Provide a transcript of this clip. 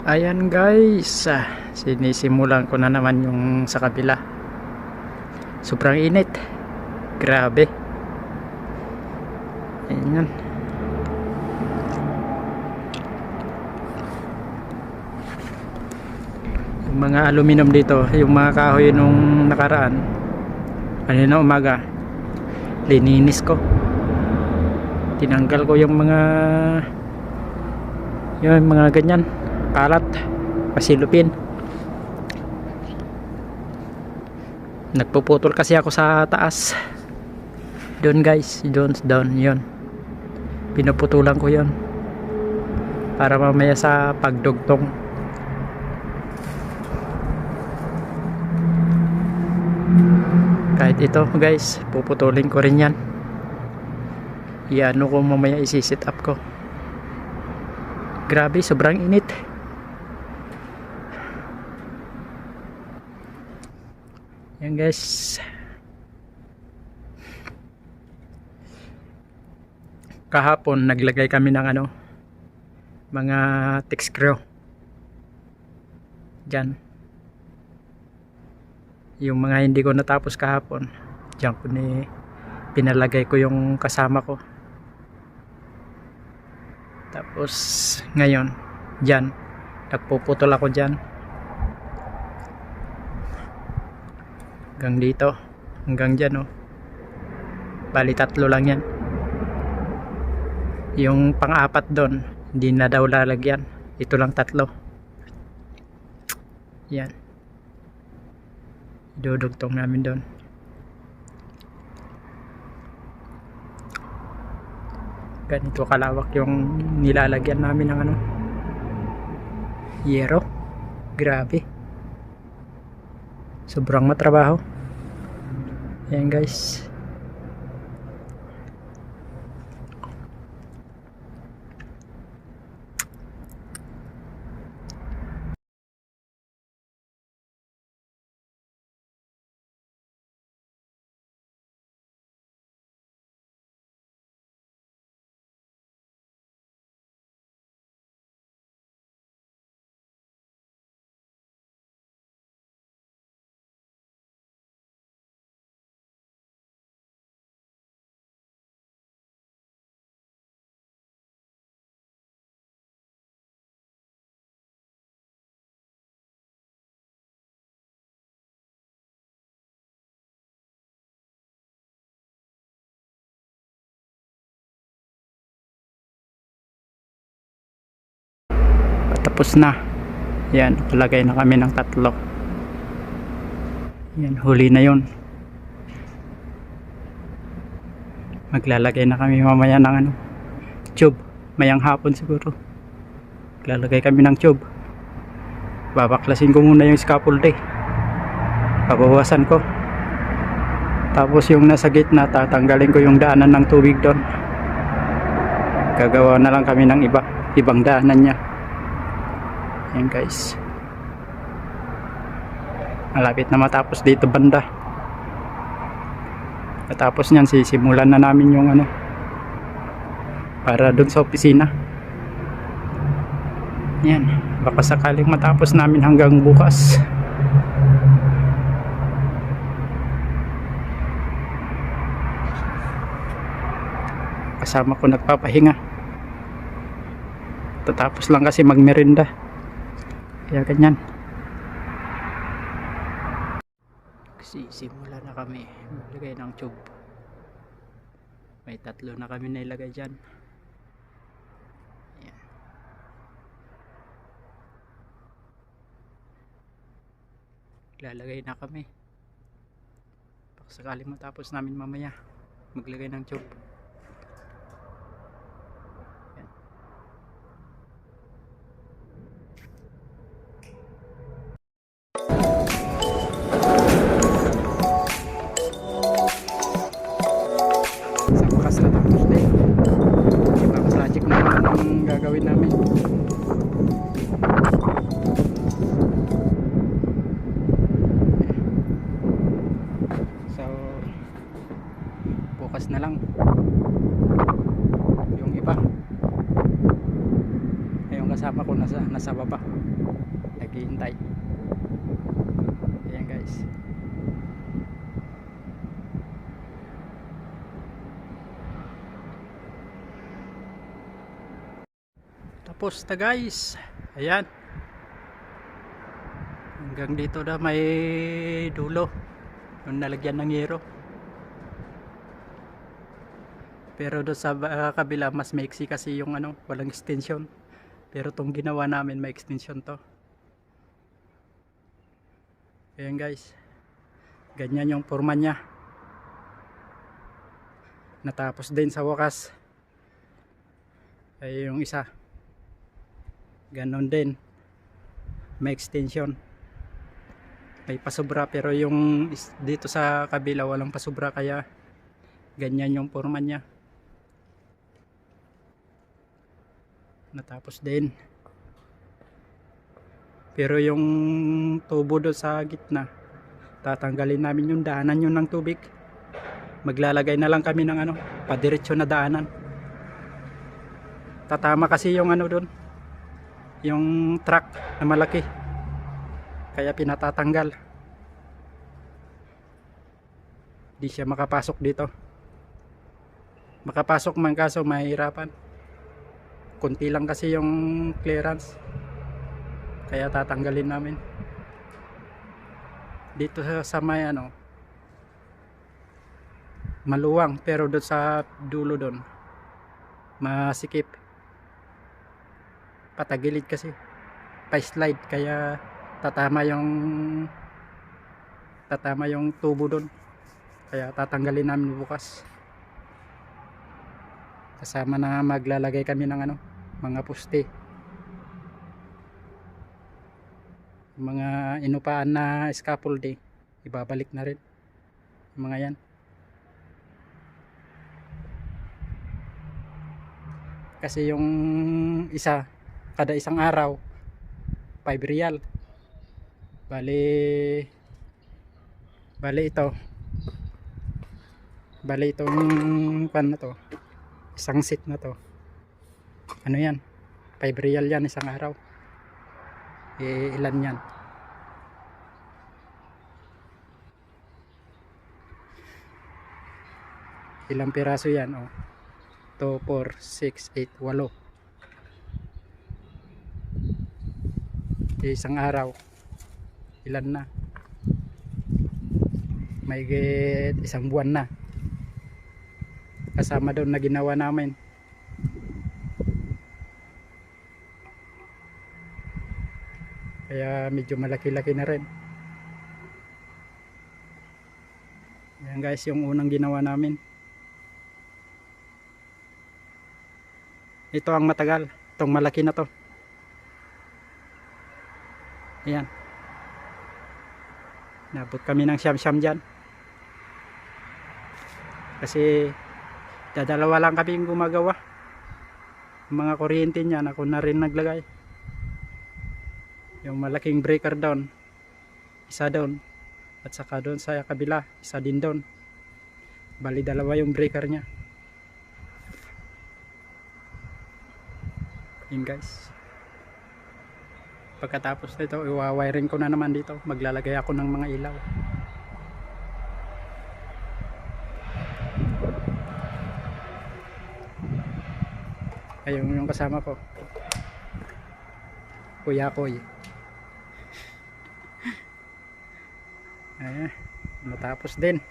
Ayan guys, ah, sinisimulan ko na naman yung sa kabila. Sobrang init. Grabe. Ayan. Yung mga aluminum dito, yung mga kahoy nung nakaraan, kanina umaga, lininis ko. Tinanggal ko yung mga yung mga ganyan kalat pasilupin. Nagpuputol kasi ako sa taas. Doon guys. Doon down yon pinuputulan ko yon para mamaya sa pagdugtong. Kahit ito guys puputulin ko rin yan. Iano ko mamaya isi-set up ko. Grabe sobrang init guys. Kahapon naglagay kami ng ano mga text screw dyan yung mga hindi ko natapos kahapon dyan ko ni pinalagay ko yung kasama ko. Tapos ngayon dyan nagpuputol ako dyan hanggang dito. Hanggang dyan oh. Bali tatlo lang yan. Yung pang-apat doon hindi na daw lalagyan. Ito lang tatlo. Yan. Dudugtong namin doon. Ganito kalawak yung nilalagyan namin ng ano. Yero. Grabe sobrang matrabaho. Ayan guys tapos na. Yan palagay na kami ng tatlo. Yan huli na yon maglalagay na kami mamaya ng ano tube. Mayang hapon siguro. Maglalagay kami ng tube. Babaklasin ko muna yung scaffold eh. Pabawasan ko. Tapos yung nasa gitna tatanggalin ko yung daanan ng tubig doon. Gagawa na lang kami ng iba ibang daanan niya yan guys. Malapit na matapos dito banda. Matapos nyan sisimulan na namin yung ano para dun sa opisina. Yan baka sakaling matapos namin hanggang bukas. Kasama ko nagpapahinga. Tatapos lang kasi magmerinda kaya ganyan. Kasi simula na kami. Maglagay ng tube. May tatlo na kami nailagay dyan. Ayan. lalagay na kami. Baka sakaling matapos namin mamaya. Maglagay ng tube bukas na lang. Yung iba. Ay yung kasama ko nasa, nasa baba. Naghihintay. Ayan guys. Tapos na guys. Ayan. Hanggang dito na may dulo. Yung nalagyan ng yero pero doon sa ah, kabila mas maiksi kasi yung ano walang extension. Pero tong ginawa namin may extension to. Ayan guys. Ganyan yung forma nya natapos din sa wakas. Ay yung isa. Ganon din. May extension. May pasobra pero yung dito sa kabila walang pasobra kaya ganyan yung forma nya natapos din. Pero yung tubo doon sa gitna tatanggalin namin yung daanan yun ng tubig. Maglalagay na lang kami ng ano padiretso na daanan. Tatama kasi yung ano doon yung truck na malaki. Kaya pinatatanggal. Di siya makapasok dito. Makapasok man kaso mahirapan kunti lang kasi yung clearance. Kaya tatanggalin namin. Dito sa, sa may ano maluwang pero doon sa dulo doon masikip. Patagilid kasi. Pa slide kaya tatama yung tatama yung tubo doon. Kaya tatanggalin namin bukas. Kasama na maglalagay kami ng ano mga poste. Mga inupaan na scaffolding ibabalik na rin. Mga yan. Kasi yung isa kada isang araw 5 real. Bali bali ito. Bali itong pan na to. Isang seat na to ano yan? 5 real yan isang araw. Eh, ilan yan? Ilang piraso yan? Oh. 2, 4, 6, 8, 8 Eh, isang araw. Ilan na? May get isang buwan na. Kasama doon na ginawa namin kaya medyo malaki-laki na rin. Yan guys yung unang ginawa namin. Ito ang matagal. Itong malaki na to. Ayan. Nabot kami ng siyam-siyam dyan. Kasi dadalawa lang kami gumagawa. Mga kuryente niyan ako na rin naglagay yung malaking breaker down isa doon. At saka doon sa kabila isa din doon. Bali dalawa yung breaker nya yun guys. Pagkatapos nito iwawiring ko na naman dito. Maglalagay ako ng mga ilaw. Ayun yung kasama ko. Kuya koy eh, natapos din